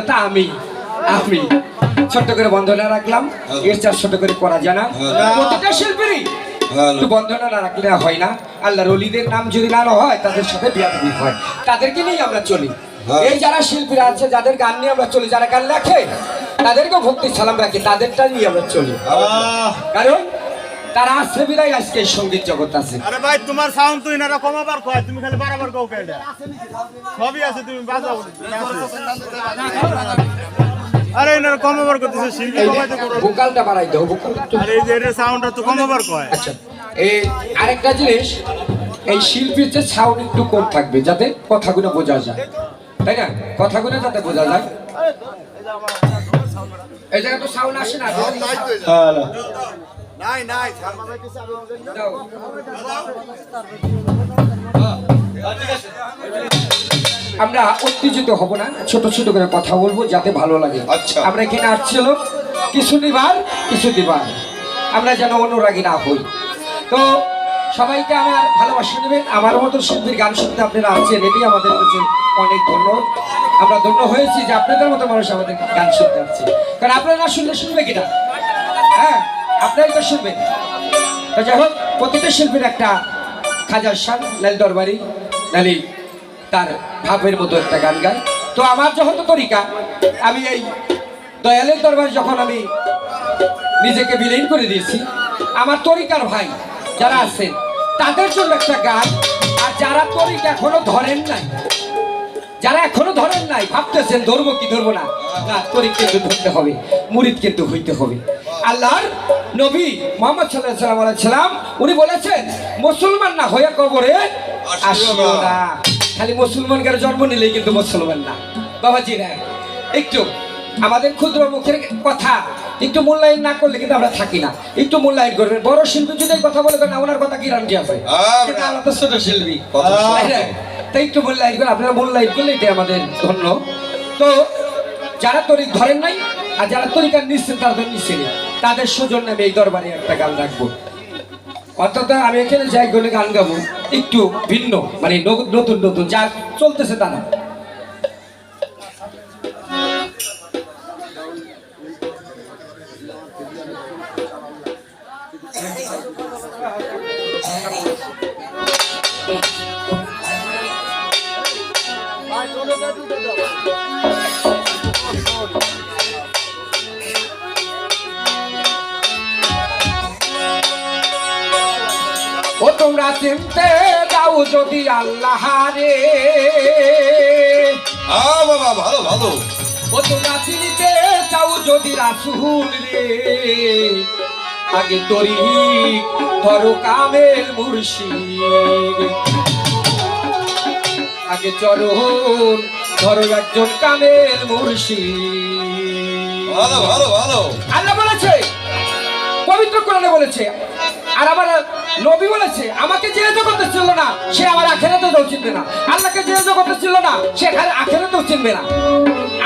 এটা আমি আমি। ছোট্ট করে বন্ধনা রাখলাম এর চার ছোট করে করা জানা প্রতিটা শিল্পীরই বন্ধনা না রাখলে হয় না। আল্লাহর অলিদের নাম যদি না হয় তাদের সাথে বিয়াদি হয়। তাদেরকে নিয়েই আমরা চলি। এই যারা শিল্পীরা আছে যাদের গান নিয়ে আমরা চলি যারা গান লেখে তাদেরকেও ভক্তি সালাম রাখি তাদেরটা নিয়ে আমরা চলি। কারণ তারা আসছে বিদায় আজকে সংগীত জগৎ আছে। আরে ভাই তোমার সাউন্ড তুই না কমাবার কয় তুমি খালি বারবার কও কেডা সবই আছে তুমি বাজাও। আরে এনার কমাবার করতেছে শিল্পী এই কমাইতে করো। ভোকালটা বাড়াই দাও একটু- আরে এই যে এর সাউন্ডটা তো কমাবার কয়। আচ্ছা এই আরেকটা জিনিস এই শিল্পীর যে সাউন্ড একটু কম থাকবে যাতে কথাগুলো বোঝা যায়। তাই না? কথাগুলো যাতে বোঝা যায়। এই জায়গায় তো সাউন্ড আসে না আমরা উত্তেজিত হব না ছোট ছোট করে কথা বলব যাতে ভালো লাগে। আচ্ছা। আমরা এখানে আসছিল কিছু নিবার কিছু দিবার। আমরা যেন অনুরাগী না হই। তো সবাইকে আমার ভালোবাসা নেবেন আমার মতো শিল্পীর গান শুনতে আপনারা আসছেন এটি আমাদের কাছে অনেক ধন্য। আমরা ধন্য হয়েছি যে আপনাদের মতো মানুষ আমাদের গান শুনতে আসছে। কারণ আপনারা শুনলে শুনবে কিনা? হ্যাঁ। আপনারাই তো শুনবেন তো যাই হোক, প্রতিটা শিল্পীর একটা খাজার শান লাল দরবারি, নালি তার ভাবের মতো একটা গান গায়। তো আমার যখন তরিকা, আমি এই দয়ালের দরবার যখন আমি নিজেকে বিলীন করে দিয়েছি, আমার তরিকার ভাই যারা আছেন, তাদের জন্য একটা গান, আর যারা তরিকা এখনও ধরেন নাই, যারা এখনও ধরেন নাই, ভাবতেছেন ধরবো কি ধরবো না না তরিক কিন্তু ধরতে হবে, মুরিদ কিন্তু হইতে হবে। আল্লাহর নবী মোহাম্মদ সাল্লাহ সাল্লাম আলাইসাল্লাম উনি বলেছেন মুসলমান না হয়ে কবরে আসিও না। খালি মুসলমানকে জন্ম নিলেই কিন্তু মুসলমান না। বাবাজি না একটু আমাদের ক্ষুদ্র মুখের কথা একটু মূল্যায়ন না করলে কিন্তু আমরা থাকি না। একটু মূল্যায়ন করবেন। বড় শিল্পী যদি কথা বলে না ওনার কথা কি রান্টি আছে? আহ, আমরা তো ছোট শিল্পী। কথা তাই একটু মূল্যায়ন করে আপনারা মূল্যায়ন করলে এটাই আমাদের ধন্য। তো যারা তরিক ধরেন নাই আর যারা তরিকার নিচ্ছেন তারা তো নিচ্ছেন তাদের সুজন্য আমি এই দরবারে একটা গান রাখব। অর্থাৎ আমি এখানে যাই গান গাবো। একটু ভিন্ন মানে নতুন নতুন, যা চলতেছে তা না। তোমরা চিনতে যাও যদি আল্লাহ রে বাবা ভালো ভালো। ও তোমরা চিনতে চাও যদি রাসুল রে। আগে তরি ধরো কামেল মুর্শিদ। আগে চরণ ধরো একজন কামেল মুর্শিদ। ভালো ভালো ভালো। আল্লাহ বলেছে পবিত্র কোরআনে বলেছে আর আমার নবী বলেছে, আমাকে যেহেতু করতে ছিল না, সে আমার আখেরাতেও চিনবে না। আল্লাহকে যেহেতু করতে ছিল না, সে আখেরাতেও চিনবে না।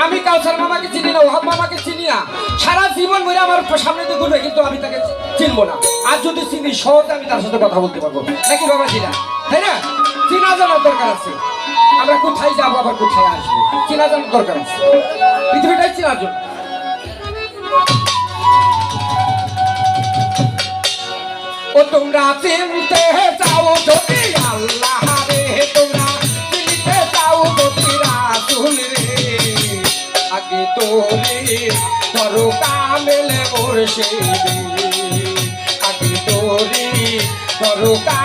আমি কাউসার মামাকে চিনি না, ওহাব মামাকে চিনি না। সারা জীবন ধরে আমার সামনে দিয়ে ঘুরবে, কিন্তু আমি তাকে চিনবো না। আর যদি চিনি, সহজে আমি তার সাথে কথা বলতে পারব। নাকি বাবা চিনা? তাই না? চিনা জানার দরকার আছে। আমরা কোথায় যাব, আবার কোথায় আসব? চিনা জানার দরকার আছে। পৃথিবীটাই চেনার জন্য। ও তোমরা চিনতে চাও যদি আল্লাহ রে, তোমরা চিনতে চাও যদি রাসুল রে। আগে তোরে ধরো কামেলে সেই আগে তোরে ধরো কামেলে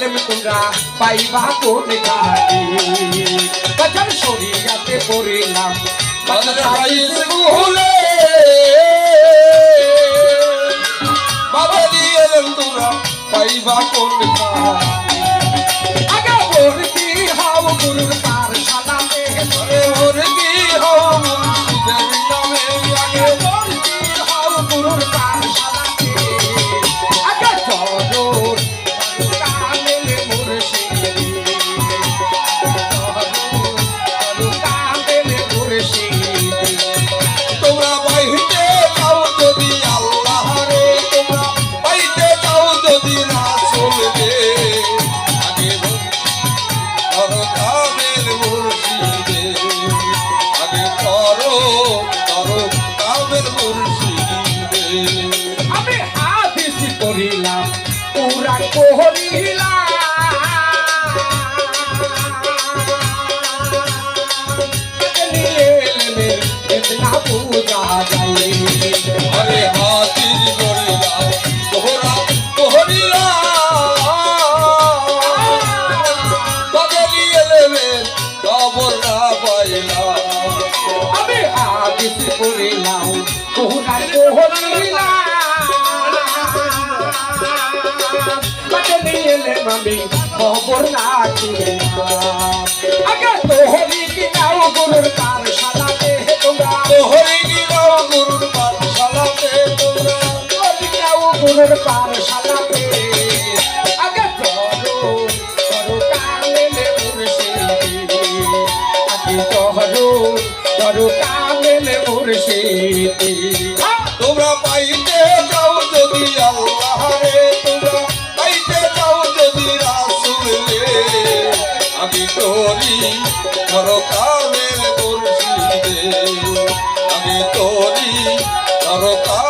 প্রেম তোমরা পাইবা কোন কাটি? বাজার সরিয়াতে পড়িলাম। বাবা দিয়ে তোমরা পাইবা কোন কাটি? আগা ভর্তি হও গুরুর কার সালাতে ধরে ভর্তি হও। পুরোর পারশালাতে হ্যাঁ, তোমরা পাইতে যাও যদি আল্লাহ তোমরা পাইতে যাও যদি রাসূল আমি তোরি করো কানে মুর্শিদ আমি তোরি করো কানে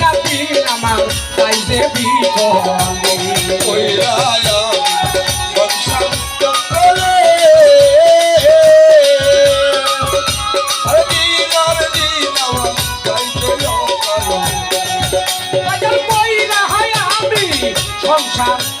নাতি আমার তাই যে সংসার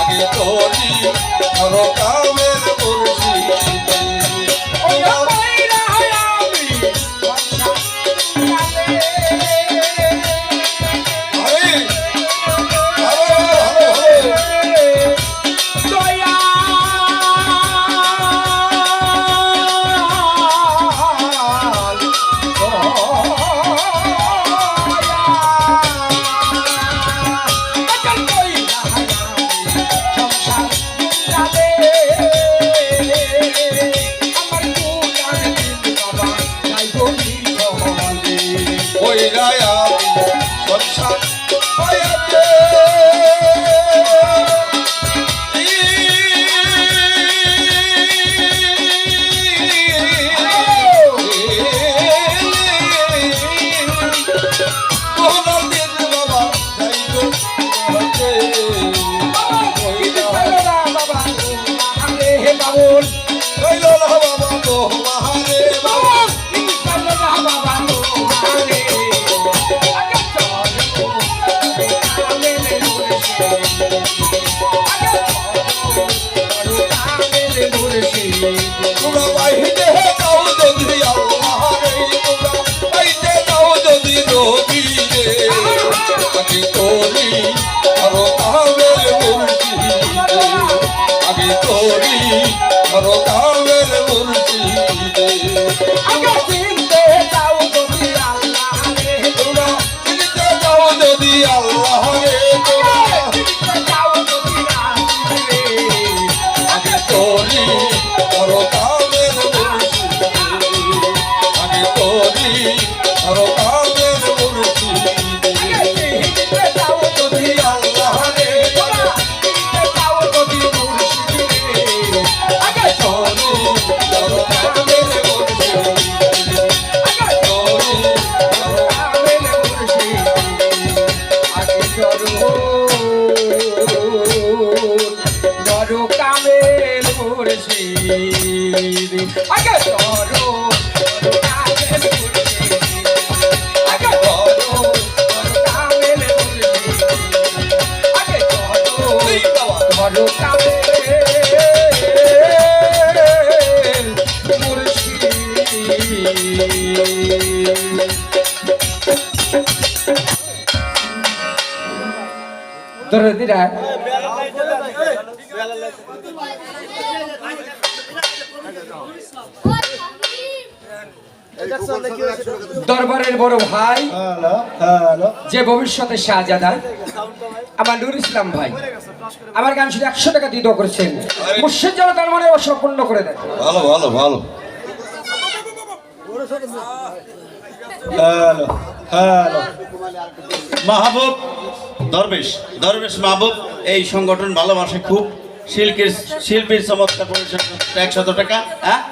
আগে তোলি নরকা মুর্শিদ আগে চলো বড় কামেল মুর্শিদ আগে চলো বড় কামেল মুর্শিদ আগে চলো বড় কামেল মুর্শিদ দরদিরা দরবারের বড় ভাই যে ভবিষ্যতে শাহজাদা আমার নুর ইসলাম ভাই আমার গান শুধু একশো টাকা দিয়ে করেছেন। মুর্শিদ যেন তার মনে অবসর পূর্ণ করে দেয়। ভালো ভালো ভালো। Hello hello. মাহবুব দরবেশ দরবেশ মাহবুব এই সংগঠন ভালোবাসে খুব। শিল্পীর শিল্পীর চমৎকার পরিবেশন একশত টাকা হ্যাঁ?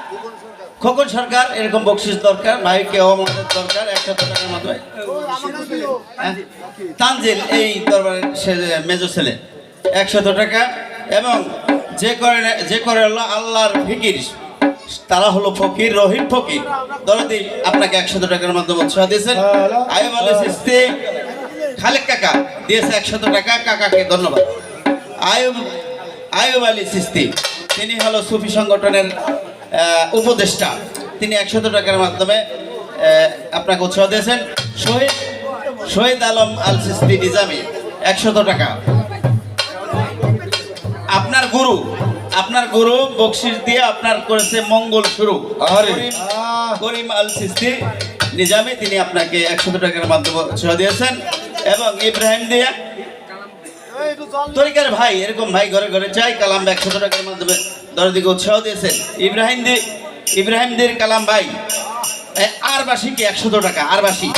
খোকন সরকার, এরকম বকশিস দরকার ভাইকে দরকার, একশত টাকার মাধ্যমে। হ্যাঁ? তানজিল, এই দরবারের মেজো ছেলে। একশত টাকা, এবং যে করে যে করে হলো আল্লাহর ফিকির, তারা হলো ফকির, রহিম ফকির। দরদি আপনাকে একশত টাকার মাধ্যমে উৎসাহ দিয়েছেন। আয়ুব আলী সিস্তি খালেক কাকা, দিয়েছে একশত টাকা, কাকাকে ধন্যবাদ। আয়ুব আয়ুব আলী সিস্তি তিনি হলো সুফি সংগঠনের উপদেষ্টা। তিনি একশত টাকার মাধ্যমে আপনাকে উৎসাহ দিয়েছেন। শহীদ শহীদ আলম আল সিস্তি নিজামি একশত টাকা। আপনার গুরু আপনার গুরু বকশিস দিয়ে আপনার করেছে মঙ্গল শুরু। করিম আল সিস্তি নিজামী তিনি আপনাকে একশত টাকার মাধ্যমে উৎসাহ দিয়েছেন। এবং ইব্রাহিম দিয়া তরিকার ভাই এরকম ভাই ঘরে ঘরে চাই কালাম একশত টাকার মাধ্যমে দরদিকে উৎসাহ দিয়েছেন। ইব্রাহিম দি ইব্রাহিম দের কালাম ভাই এ, আর বাসি কি একশত টাকা আর বাসি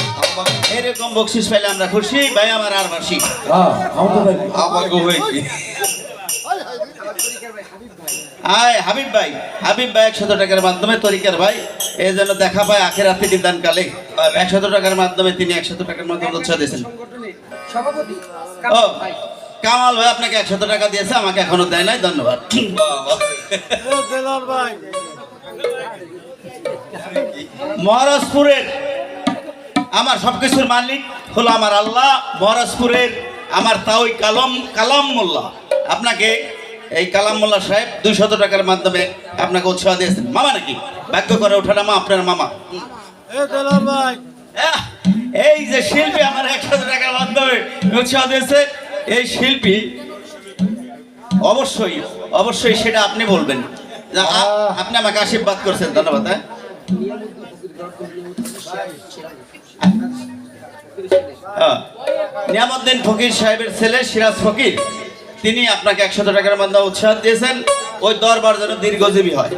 এরকম বকশিস পাইলে আমরা খুশি ভাই আমার আর বাসি আয় হাবিব ভাই হাবিব ভাই একশত টাকার মাধ্যমে তরিকার ভাই এই যেন দেখা পায় আখের রাতে বিধান কালে। একশত টাকার মাধ্যমে তিনি একশত টাকার মাধ্যমে উৎসাহ দিয়েছেন। সভাপতি ও কামাল ভাই আপনাকে একশত টাকা দিয়েছে আমাকে এখনও দেয় নাই ধন্যবাদ। মহারাজপুরের আমার সবকিছুর মালিক হলো আমার আল্লাহ মহারাজপুরের আমার তাওই কালাম কালাম মোল্লা। আপনাকে এই কালাম মোল্লা সাহেব দুইশত টাকার মাধ্যমে আপনাকে উৎসাহ দিয়েছেন। মামা নাকি? ভাগ্য করে ওঠার মা আপনার মামা? এই যে শিল্পী আমার একশত টাকার মাধ্যমে উৎসাহ দিয়েছে এই শিল্পী অবশ্যই অবশ্যই সেটা আপনি বলবেন। আপনি আমাকে আশীর্বাদ করছেন ধন্যবাদ হ্যাঁ। হ্যাঁ। নিয়ামুদ্দিন ফকির সাহেবের ছেলে সিরাজ ফকির তিনি আপনাকে একশত টাকার মাধ্যমে উৎসাহ দিয়েছেন ওই দরবার যেন দীর্ঘজীবী হয়।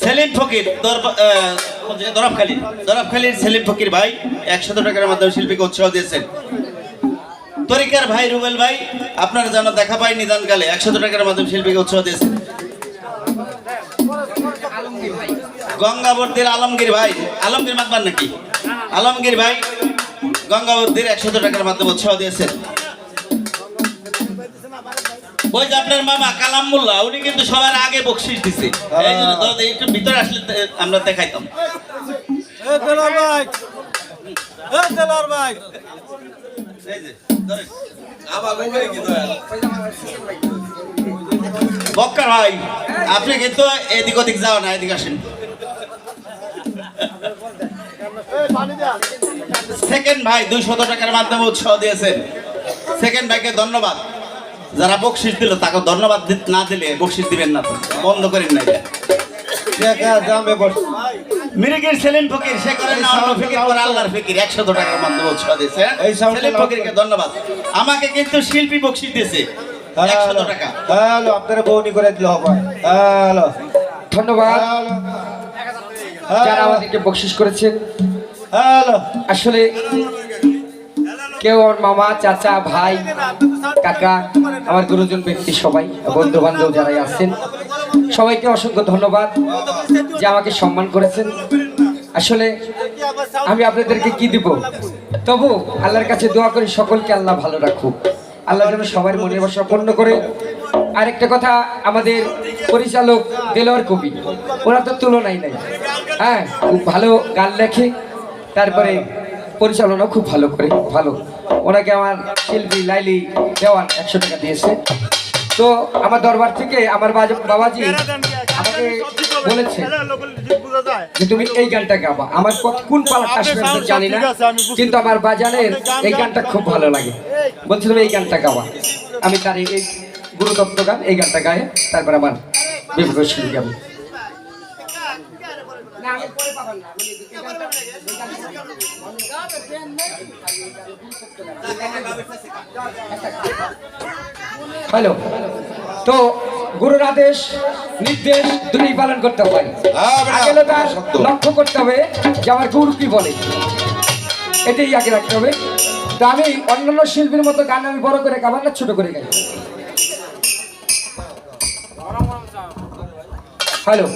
সেলিম ফকির দরবা- আহ, দরবখালী। দরবখালীর সেলিম ফকির ভাই একশত টাকার মাধ্যমে শিল্পীকে উৎসাহ দিয়েছেন। তরিকার ভাই রুবেল ভাই আপনার যেন দেখা পাই নিদানকালে। একশত টাকার মাধ্যমে শিল্পীকে উৎসাহ দিয়েছেন। গঙ্গাবর্দির আলমগীর ভাই আলমগীর মাতবার নাকি? আলমগীর ভাই গঙ্গাবর্দির একশো টাকার মাধ্যমে উৎসাহ দিয়েছেন। ওই যে আপনার মামা কালাম মোল্লা উনি কিন্তু সবার আগে বকশিস দিছে। এই জন্য একটু ভিতরে আসলে আমরা দেখাইতাম। এই যে, ধরেন। আমাকে হয়ে কি দয়া বক্কার ভাই, আপনি কিন্তু এদিক ওদিক যাও না, এদিক আসেন। সেকেন্ড ভাই দুইশত টাকার মাধ্যমে উৎসাহ দিয়েছেন। সেকেন্ড ভাইকে ধন্যবাদ। যারা বকশিস দিল, তাকে ধন্যবাদ না দিলে বকশিস দিবেন না। বন্ধ করেন না। দেখা যাবে বস মিরিগের সেলিম ফকির সে করেন না অন্য ফকির করে আল্লাহর ফকির। একশত টাকার মাধ্যমে উৎসাহ দিয়েছে। এই সেলিম ফকিরকে ধন্যবাদ। আমাকে কিন্তু শিল্পী বকশিস দিয়েছে। একশত টাকা। হ্যালো আপনারা বউনি করে দিলে হবে। হ্যালো ধন্যবাদ। যারা আমাদেরকে বকশিস করেছেন হ্যালো আসলে কেউ আমার মামা চাচা ভাই কাকা আমার গুরুজন ব্যক্তি সবাই বন্ধু বান্ধব যারাই আছেন সবাইকে অসংখ্য ধন্যবাদ যে আমাকে সম্মান করেছেন। আসলে আমি আপনাদেরকে কি দিব? তবু আল্লাহর কাছে দোয়া করি, সকলকে আল্লাহ ভালো রাখুক। আল্লাহ যেন সবার মনের বাসা পূর্ণ করে। আরেকটা কথা আমাদের পরিচালক দেলোয়ার কবি ওরা তো তুলনাই নাই। হ্যাঁ খুব ভালো গান লেখে, তারপরে পরিচালনা খুব ভালো করে, ভালো। ওনাকে আমার শিল্পী লাইলি দেওয়ান একশো টাকা দিয়েছে। তো আমার দরবার থেকে আমার বাজ- বাবাজি আমাকে বলেছে যে তুমি এই গানটা গাবা। আমার কোন পালাটা আসবে আমি জানি না কিন্তু আমার বাজানের এই গানটা খুব ভালো লাগে। বলছি তুমি এই গানটা গাবা। আমি তার এই এই গুরুদত্ত গান এই গানটা গায়ে তারপর আমার বিবেক শুরু গাবো হ্যালো। তো গুরুর আদেশ নির্দেশ দুই পালন করতে হবে। হ্যাঁ, বেটা, আগে হলো তার লক্ষ্য করতে হবে যে আমার গুরু কি বলে। এটাই আগে রাখতে হবে। তো আমি অন্যান্য শিল্পীর মতো গান আমি বড় করে গাবার না ছোট করে গাই। হ্যালো।